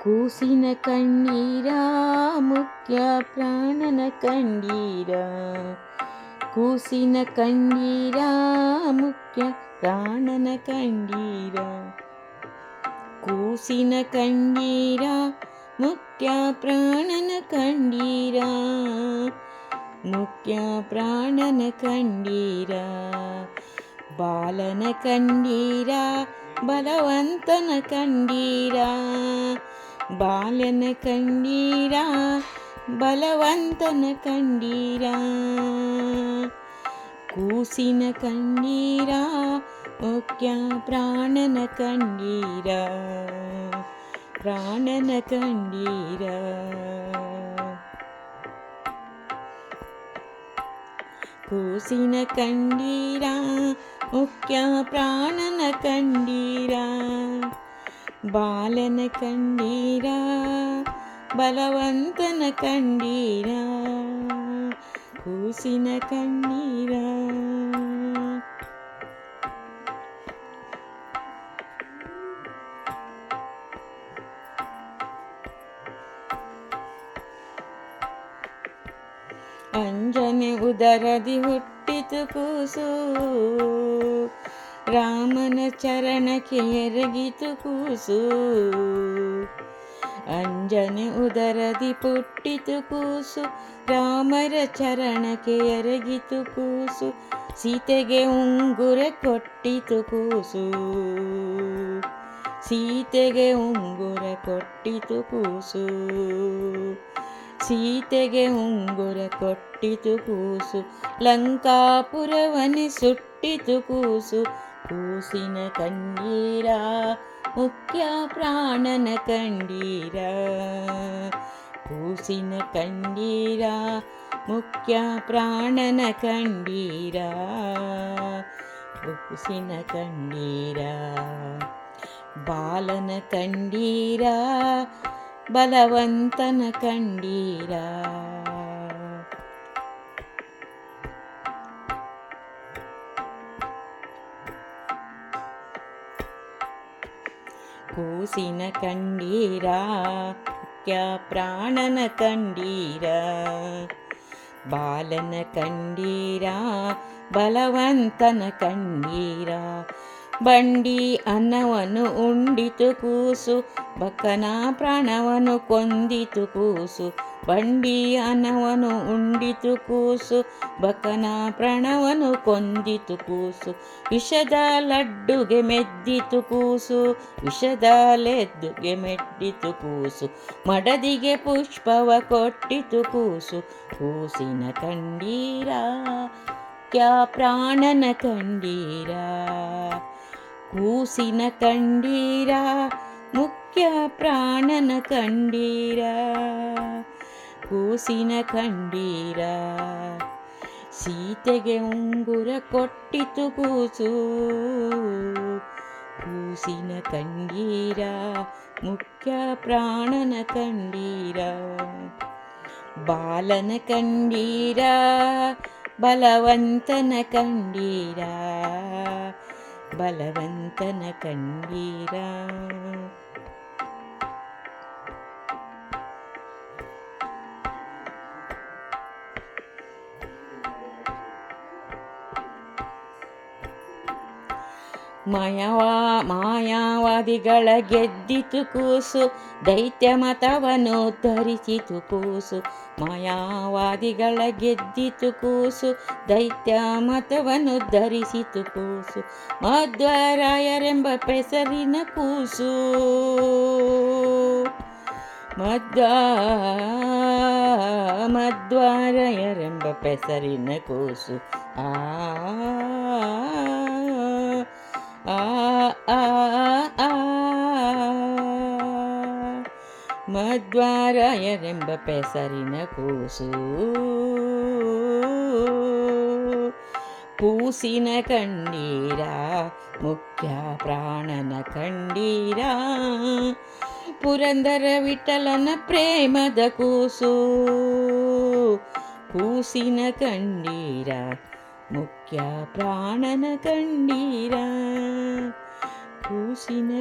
ಕೂಸಿನ ಕಣ್ಣೀರ ಮುಖ್ಯ ಪ್ರಾಣನ ಕಂಡೀರ ಕೂಸಿನ ಕಣ್ಣೀರ ಮುಖ್ಯ ಪ್ರಾಣನ ಕಂಡೀರ ಕೂಸಿನ ಕಣ್ಣೀರ ಮುಖ್ಯ ಪ್ರಾಣನ ಕಂಡೀರ ಮುಖ್ಯ ಪ್ರಾಣನ ಕಂಡೀರ ಬಾಲನ ಕಂಡೀರ ಬಲವಂತನ ಕಂಡೀರ ಬಾಲನ ಕಂಡೀರ ಬಲವಂತನ ಕಂಡೀರ ಕೂಸಿನ ಕಂಡೀರ ಮುಖ್ಯ ಪ್ರಾಣನ ಕಂಡೀರ ಪ್ರಾಣನ ಕಂಡೀರ ಕೂಸಿನ ಕಂಡೀರ ಮುಖ್ಯ ಪ್ರಾಣನ ಕಂಡೀರ ಬಾಲನ ಕಂಡೀರ ಬಲವಂತನ ಕಂಡೀರ ಕೂಸಿನ ಕಣ್ಣೀರ ಅಂಜನೆ ಉದರದಿ ಹುಟ್ಟಿತು ಕೂಸು. ರಾಮನ ಚರಣಕ್ಕೆ ಎರಗಿತು ಕೂಸು. ಅಂಜನೆ ಉದರದಿ ಪುಟ್ಟಿತು ಕೂಸು. ರಾಮರ ಚರಣಕ್ಕೆ ಎರಗಿತು ಕೂಸು. ಸೀತೆಗೆ ಉಂಗುರ ಕೊಟ್ಟಿತು ಕೂಸು. ಸೀತೆಗೆ ಉಂಗುರ ಕೊಟ್ಟಿತು ಕೂಸು. ಸೀತೆಗೆ ಉಂಗುರ ಕೊಟ್ಟಿತು ಕೂಸು, ಲಂಕಾಪುರವನೆ ಸುಟ್ಟಿತು ಕೂಸು. ಕೂಸಿನ ಕಂಡೀರ ಮುಖ್ಯ ಪ್ರಾಣನ ಕಂಡೀರ. ಕೂಸಿನ ಕಂಡೀರ ಮುಖ್ಯ ಪ್ರಾಣನ ಕಂಡೀರ. ಕೂಸಿನ ಕಂಡೀರ ಬಾಲನ ಕಂಡೀರ. ಬಲವಂತನ ಕಂಡೀರ ಕೂಸಿನ ಕಂಡೀರ ಮುಖ್ಯ ಪ್ರಾಣನ ಕಂಡೀರ ಬಾಲನ ಕಂಡೀರ ಬಲವಂತನ ಕಂಡೀರ ಬಂಡಿ ಅನ್ನವನ್ನು ಉಂಡಿತು ಕೂಸು ಬಕ್ಕನ ಪ್ರಾಣವನ್ನು ಕೊಂದಿತು ಕೂಸು. ಬಂಡಿ ಅನ್ನವನ್ನು ಉಂಡಿತು ಕೂಸು ಬಕನ ಪ್ರಾಣವನ್ನು ಕೊಂದಿತು ಕೂಸು. ವಿಷದ ಲಡ್ಡುಗೆ ಮೆದ್ದಿತು ಕೂಸು, ವಿಷದ ಲೆದ್ದುಗೆ ಮೆಡ್ಡಿತು ಕೂಸು. ಮಡದಿಗೆ ಪುಷ್ಪವ ಕೊಟ್ಟಿತು ಕೂಸು, ಕೂಸಿನ ಕಂಡೀರ, ಕ್ಯಾ ಪ್ರಾಣನ ಕಂಡೀರ. ಕೂಸಿನ ಕಂಡೀರ ಮುಖ್ಯ ಪ್ರಾಣನ ಕಂಡೀರ ಕೂಸಿನ ಕಂಡೀರ ಸೀತೆಗೆ ಉಂಗುರ ಕೊಟ್ಟಿತು ಕೂಸು ಕೂಸಿನ ಕಂಡೀರ ಮುಖ್ಯ ಪ್ರಾಣನ ಕಂಡೀರ ಬಾಲನ ಕಂಡೀರ ಬಲವಂತನ ಕಂಡೀರ ಬಲವಂತನ ಕಣ್ಣೀರ. ಮಾಯವಾ ಮಾಯಾವಾದಿಗಳ ಗೆದ್ದಿತು ಕೂಸು ದೈತ್ಯ ಮತವನ್ನು ಧರಿಸಿತು ಕೂಸು. ಮಾಯಾವಾದಿಗಳ ಗೆದ್ದಿತು ಕೂಸು, ದೈತ್ಯ ಮತವನ್ನು ಧರಿಸಿತು ಕೂಸು, ಮಧ್ವರಾಯರೆಂಬ ಪೆಸರಿನ ಕೂಸು. ಮಧ್ವ, ಮಧ್ವರಾಯರೆಂಬ ಪೆಸರಿನ ಕೂಸು. ಆ ಮಧ್ವಾರಾಯರೆಂಬ ಪೆಸರಿನ ಕೂಸು ಕೂಸಿನ ಕಂಡೀರ ಮುಖ್ಯ ಪ್ರಾಣನ ಕಂಡೀರ ಪುರಂದರ ವಿಠಲನ ಪ್ರೇಮದ ಕೂಸು ಕೂಸಿನ ಕಂಡೀರ ಮುಖ್ಯ ಪ್ರಾಣನ ಕಂಡೀರ ಕೂಸಿನ